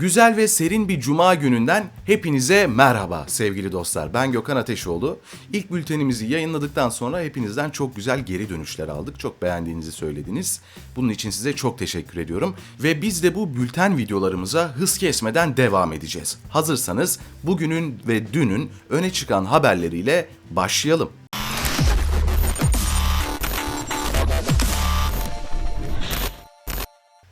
Güzel ve serin bir cuma gününden hepinize merhaba sevgili dostlar. Ben Gökhan Ateşoğlu. İlk bültenimizi yayınladıktan sonra hepinizden çok güzel geri dönüşler aldık. Çok beğendiğinizi söylediniz. Bunun için size çok teşekkür ediyorum. Ve biz de bu bülten videolarımıza hız kesmeden devam edeceğiz. Hazırsanız bugünün ve dünün öne çıkan haberleriyle başlayalım.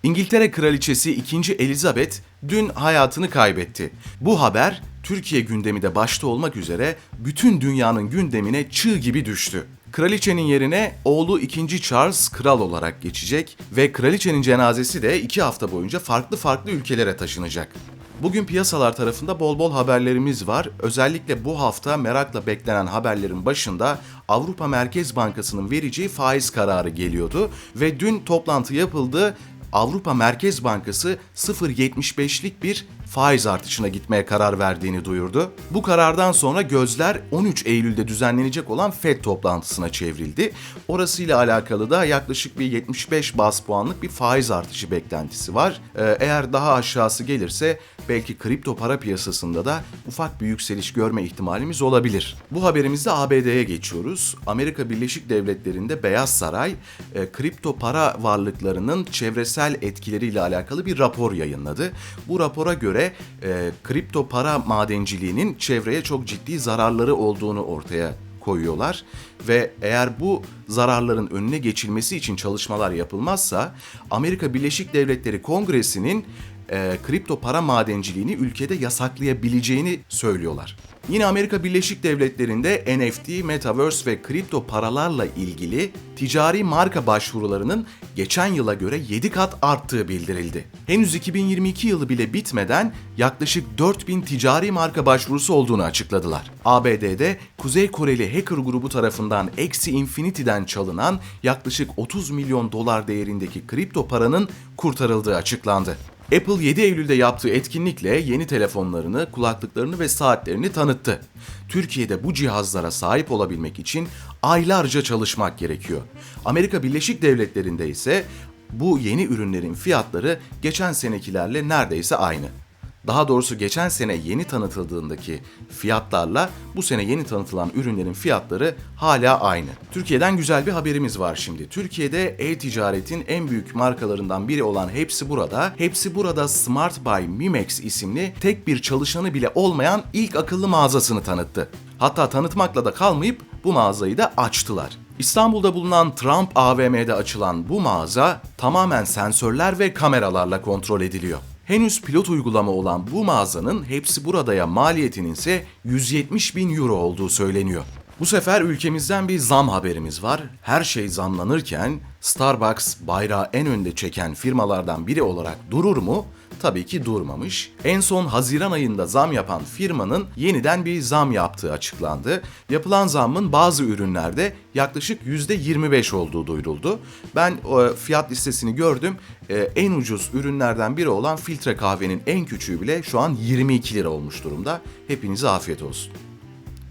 İngiltere Kraliçesi 2. Elizabeth dün hayatını kaybetti. Bu haber Türkiye gündemi de başta olmak üzere bütün dünyanın gündemine çığ gibi düştü. Kraliçenin yerine oğlu 2. Charles kral olarak geçecek ve kraliçenin cenazesi de 2 hafta boyunca farklı farklı ülkelere taşınacak. Bugün piyasalar tarafında bol bol haberlerimiz var. Özellikle bu hafta merakla beklenen haberlerin başında Avrupa Merkez Bankası'nın vereceği faiz kararı geliyordu ve dün toplantı yapıldı. Avrupa Merkez Bankası 0.75'lik bir faiz artışına gitmeye karar verdiğini duyurdu. Bu karardan sonra gözler 13 Eylül'de düzenlenecek olan FED toplantısına çevrildi. Orasıyla alakalı da yaklaşık bir 75 bas puanlık bir faiz artışı beklentisi var. Ee, eğer daha aşağısı gelirse belki kripto para piyasasında da ufak bir yükseliş görme ihtimalimiz olabilir. Bu haberimizde ABD'ye geçiyoruz. Amerika Birleşik Devletleri'nde Beyaz Saray e, kripto para varlıklarının çevresel etkileriyle alakalı bir rapor yayınladı. Bu rapora göre e, kripto para madenciliğinin çevreye çok ciddi zararları olduğunu ortaya koyuyorlar ve eğer bu zararların önüne geçilmesi için çalışmalar yapılmazsa Amerika Birleşik Devletleri Kongresi'nin e, kripto para madenciliğini ülkede yasaklayabileceğini söylüyorlar. Yine Amerika Birleşik Devletleri'nde NFT, Metaverse ve kripto paralarla ilgili ticari marka başvurularının geçen yıla göre 7 kat arttığı bildirildi. Henüz 2022 yılı bile bitmeden yaklaşık 4000 ticari marka başvurusu olduğunu açıkladılar. ABD'de Kuzey Koreli hacker grubu tarafından Axie Infinity'den çalınan yaklaşık 30 milyon dolar değerindeki kripto paranın kurtarıldığı açıklandı. Apple 7 Eylül'de yaptığı etkinlikle yeni telefonlarını, kulaklıklarını ve saatlerini tanıttı. Türkiye'de bu cihazlara sahip olabilmek için aylarca çalışmak gerekiyor. Amerika Birleşik Devletleri'nde ise bu yeni ürünlerin fiyatları geçen senekilerle neredeyse aynı. Daha doğrusu geçen sene yeni tanıtıldığındaki fiyatlarla bu sene yeni tanıtılan ürünlerin fiyatları hala aynı. Türkiye'den güzel bir haberimiz var şimdi. Türkiye'de e-ticaretin en büyük markalarından biri olan Hepsi Burada, Hepsi Burada Smart Buy Mimex isimli tek bir çalışanı bile olmayan ilk akıllı mağazasını tanıttı. Hatta tanıtmakla da kalmayıp bu mağazayı da açtılar. İstanbul'da bulunan Trump AVM'de açılan bu mağaza tamamen sensörler ve kameralarla kontrol ediliyor. Henüz pilot uygulama olan bu mağazanın hepsi buradaya maliyetinin ise 170 bin euro olduğu söyleniyor. Bu sefer ülkemizden bir zam haberimiz var. Her şey zamlanırken Starbucks bayrağı en önde çeken firmalardan biri olarak durur mu? Tabii ki durmamış. En son Haziran ayında zam yapan firmanın yeniden bir zam yaptığı açıklandı. Yapılan zammın bazı ürünlerde yaklaşık %25 olduğu duyuruldu. Ben e, fiyat listesini gördüm. E, en ucuz ürünlerden biri olan filtre kahvenin en küçüğü bile şu an 22 lira olmuş durumda. Hepinize afiyet olsun.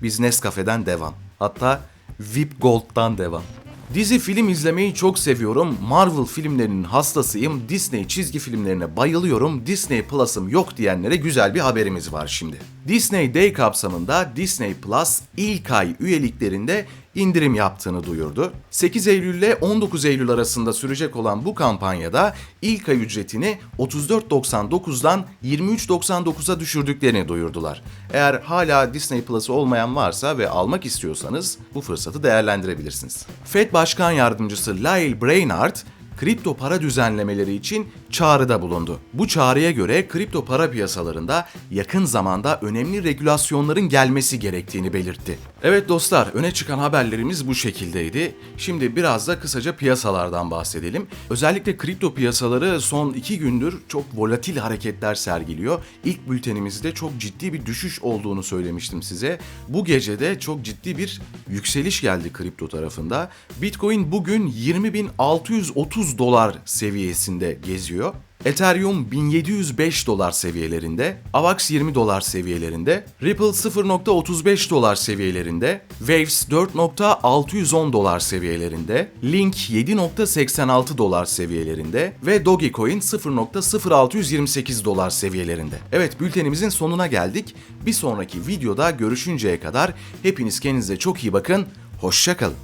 Biz Nescafe'den devam. Hatta VIP Gold'dan devam. Dizi film izlemeyi çok seviyorum. Marvel filmlerinin hastasıyım. Disney çizgi filmlerine bayılıyorum. Disney Plus'ım yok diyenlere güzel bir haberimiz var şimdi. Disney Day kapsamında Disney Plus ilk ay üyeliklerinde indirim yaptığını duyurdu. 8 Eylül ile 19 Eylül arasında sürecek olan bu kampanyada ilk ay ücretini 34.99'dan 23.99'a düşürdüklerini duyurdular. Eğer hala Disney Plus'ı olmayan varsa ve almak istiyorsanız bu fırsatı değerlendirebilirsiniz. Fed Başkan Yardımcısı Lyle Brainard, kripto para düzenlemeleri için çağrıda bulundu. Bu çağrıya göre kripto para piyasalarında yakın zamanda önemli regülasyonların gelmesi gerektiğini belirtti. Evet dostlar, öne çıkan haberlerimiz bu şekildeydi. Şimdi biraz da kısaca piyasalardan bahsedelim. Özellikle kripto piyasaları son iki gündür çok volatil hareketler sergiliyor. İlk bültenimizde çok ciddi bir düşüş olduğunu söylemiştim size. Bu gece de çok ciddi bir yükseliş geldi kripto tarafında. Bitcoin bugün 20.630 dolar seviyesinde geziyor. Ethereum 1705 dolar seviyelerinde, AVAX 20 dolar seviyelerinde, Ripple 0.35 dolar seviyelerinde, Waves 4.610 dolar seviyelerinde, Link 7.86 dolar seviyelerinde ve Dogecoin 0.0628 dolar seviyelerinde. Evet bültenimizin sonuna geldik. Bir sonraki videoda görüşünceye kadar hepiniz kendinize çok iyi bakın. Hoşçakalın.